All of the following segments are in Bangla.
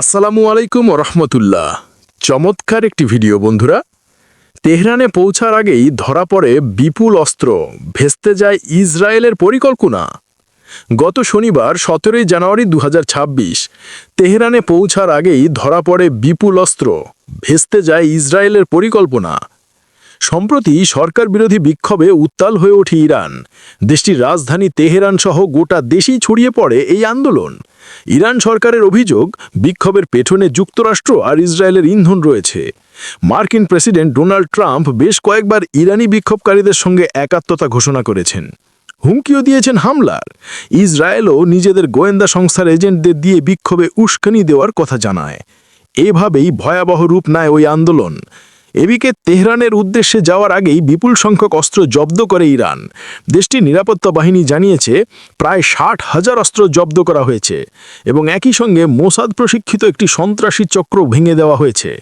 আসসালামু আলাইকুম রহমতুল্লাহ চমৎকার একটি ভিডিও বন্ধুরা। তেহরানে পৌঁছার আগেই ধরা পড়ে বিপুল অস্ত্র। ভেস্তে যায় ইসরায়েলের পরিকল্পনা। গত শনিবার সতেরোই জানুয়ারি দু হাজার ছাব্বিশ, তেহরানে পৌঁছার আগেই ধরা পড়ে বিপুল অস্ত্র। ভেস্তে যায় ইসরায়েলের পরিকল্পনা। সম্প্রতি সরকার বিরোধী বিক্ষোভে উত্তাল হয়ে ওঠে ইরান। দেশটির রাজধানী তেহরান সহ গোটা দেশেই ছড়িয়ে পড়ে এই আন্দোলন। ইরান সরকারের অভিযোগ, বিক্ষোভের পেছনে যুক্তরাষ্ট্র আর ইসরায়েলের ইন্ধন রয়েছে। মার্কিন প্রেসিডেন্ট ডোনাল্ড ট্রাম্প বেশ কয়েকবার ইরানি বিক্ষোভকারীদের সঙ্গে একাত্মতা ঘোষণা করেছেন। হুমকিও দিয়েছেন হামলার। ইসরায়েলও নিজেদের গোয়েন্দা সংস্থার এজেন্টদের দিয়ে বিক্ষোভে উস্কানি দেওয়ার কথা জানায়। এভাবেই ভয়াবহ রূপ নেয় ওই আন্দোলন। এদিকে তেহরানের উদ্দেশ্যে যাওয়ার আগেই বিপুল সংখ্যক অস্ত্র জব্দ করে ইরান। দেশটির নিরাপত্তা বাহিনী জানিয়েছে, প্রায় ষাট হাজার অস্ত্র জব্দ করা হয়েছে এবং একই সঙ্গে মোসাদ প্রশিক্ষিত একটি সন্ত্রাসী চক্র ভেঙে দেওয়া হয়েছে।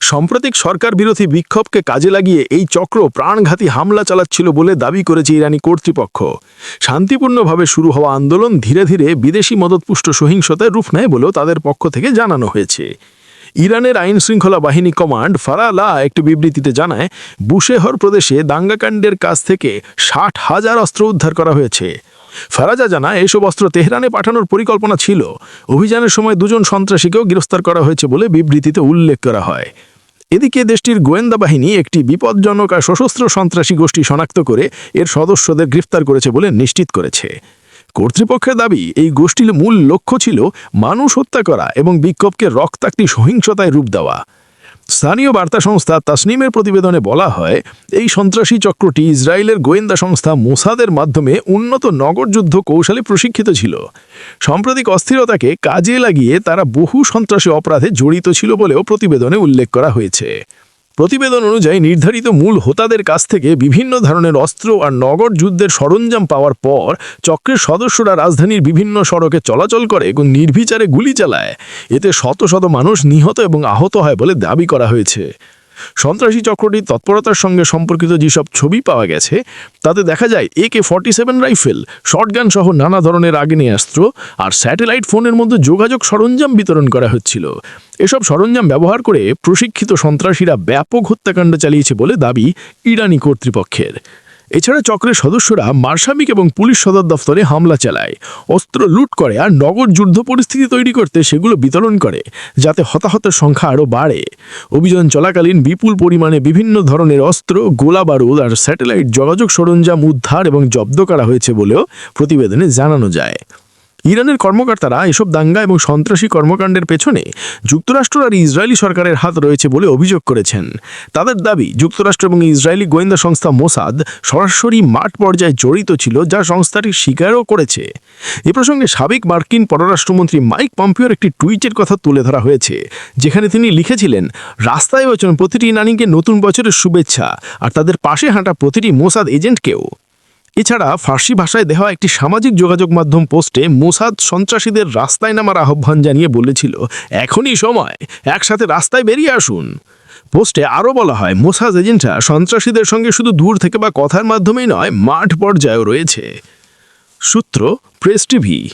সাম্প্রতিক সরকার বিরোধী বিক্ষোভকে কাজে লাগিয়ে এই চক্র প্রাণঘাতী হামলা চালাচ্ছিল বলে দাবি করেছে ইরানি কর্তৃপক্ষ। শান্তিপূর্ণভাবে শুরু হওয়া আন্দোলন ধীরে ধীরে বিদেশি মদতপুষ্ট সহিংসতায় রূপ নেয় বলেও তাদের পক্ষ থেকে জানানো হয়েছে। ইরানের আইন শৃঙ্খলা বাহিনী কমান্ড ফারালা একটি বিবৃতিতে জানায়, বুশেহর প্রদেশে দাঙ্গাকাণ্ডের কাছ থেকে ষাট হাজার অস্ত্র উদ্ধার করা হয়েছে। ফারাজা জানায়, এসব অস্ত্র তেহরানে পাঠানোর পরিকল্পনা ছিল। অভিযানের সময় দুজন সন্ত্রাসীকেও গ্রেফতার করা হয়েছে বলে বিবৃতিতে উল্লেখ করা হয়। এদিকে দেশটির গোয়েন্দা বাহিনী একটি বিপজ্জনক আর সশস্ত্র সন্ত্রাসী গোষ্ঠী শনাক্ত করে এর সদস্যদের গ্রেফতার করেছে বলে নিশ্চিত করেছে। কর্তৃপক্ষের দাবি, এই গোষ্ঠীর মূল লক্ষ্য ছিল মানুষ হত্যা করা এবং বিক্ষোভকে রক্তাক্তি সহিংসতায় রূপ দেওয়া। স্থানীয় বার্তা সংস্থা তাসনিমের প্রতিবেদনে বলা হয়, এই সন্ত্রাসী চক্রটি ইসরায়েলের গোয়েন্দা সংস্থা মোসাদের মাধ্যমে উন্নত নগরযুদ্ধ কৌশলে প্রশিক্ষিত ছিল। সাম্প্রতিক অস্থিরতাকে কাজে লাগিয়ে তারা বহু সন্ত্রাসী অপরাধে জড়িত ছিল বলেও প্রতিবেদনে উল্লেখ করা হয়েছে। প্রতিবেদন অনুযায়ী নির্ধারিত মূল হোতাদের কাছ থেকে বিভিন্ন ধরনের অস্ত্র আর নগর যুদ্ধের সরঞ্জাম পাওয়ার পর চক্রের সদস্যরা রাজধানীর বিভিন্ন সড়কে চলাচল করে এবং নির্বিচারে গুলি চালায়। এতে শত শত মানুষ নিহত এবং আহত হয় বলে দাবি করা হয়েছে। সন্ত্রাসী চক্রটির তৎপরতার সঙ্গে সম্পর্কিত যেসব ছবি পাওয়া গেছে, তাতে দেখা যায় A K forty seven rifle shotgun সহ নানা ধরনের আগ্নেয়াস্ত্র আর স্যাটেলাইট ফোনের মধ্যে যোগাযোগ সরঞ্জাম বিতরণ করা হচ্ছিল। এসব সরঞ্জাম ব্যবহার করে প্রশিক্ষিত সন্ত্রাসীরা ব্যাপক হত্যাকাণ্ড চালিয়েছে বলে দাবি ইরানি কর্তৃপক্ষের। এছাড়া চক্রের সদস্যরা মার্শামিক এবং পুলিশ সদর দফতরে হামলা চালায়। অস্ত্র লুট করে আর নগর যুদ্ধ পরিস্থিতি তৈরি করতে সেগুলো বিতরণ করে, যাতে হতাহতের সংখ্যা আরও বাড়ে। অভিযান চলাকালীন বিপুল পরিমাণে বিভিন্ন ধরনের অস্ত্র গোলা বারুদ আর স্যাটেলাইট যোগাযোগ সরঞ্জাম উদ্ধার এবং জব্দ করা হয়েছে বলেও প্রতিবেদনে জানানো যায়। ইরানের কর্মকর্তারা এসব দাঙ্গা এবং সন্ত্রাসী কর্মকাণ্ডের পেছনে যুক্তরাষ্ট্র আর ইসরায়েলি সরকারের হাত রয়েছে বলে অভিযোগ করেছেন। তাদের দাবি, যুক্তরাষ্ট্র এবং ইসরায়েলি গোয়েন্দা সংস্থা মোসাদ সরাসরি মাঠ পর্যায়ে জড়িত ছিল, যা সংস্থাটি স্বীকারও করেছে। এ প্রসঙ্গে সাবেক মার্কিন পররাষ্ট্রমন্ত্রী মাইক পম্পিওর একটি টুইটের কথা তুলে ধরা হয়েছে, যেখানে তিনি লিখেছিলেন, রাস্তায় বচন প্রতিটি নারীকে নতুন বছরের শুভেচ্ছা, আর তাদের পাশে হাঁটা প্রতিটি মোসাদ এজেন্টকেও। এছাড়া ফার্সি ভাষায় দেওয়া একটি সামাজিক যোগাযোগ মাধ্যম পোস্টে মোসাদ সন্ত্রাসীদের রাস্তায় নামার আহ্বান জানিয়ে বলেছিল, এখনই সময়, একসাথে রাস্তায় বেরিয়ে আসুন। পোস্টে আরও বলা হয়, মোসাদ এজেন্টরা সন্ত্রাসীদের সঙ্গে শুধু দূর থেকে বা কথার মাধ্যমেই নয়, মাঠ পর্যায়েও রয়েছে। সূত্র প্রেস টিভি।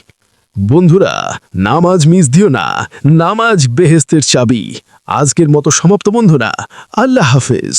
বন্ধুরা, নামাজ মিস দিও না, নামাজ বেহেস্তের চাবি। আজকের মতো সমাপ্ত বন্ধুরা, আল্লাহ হাফেজ।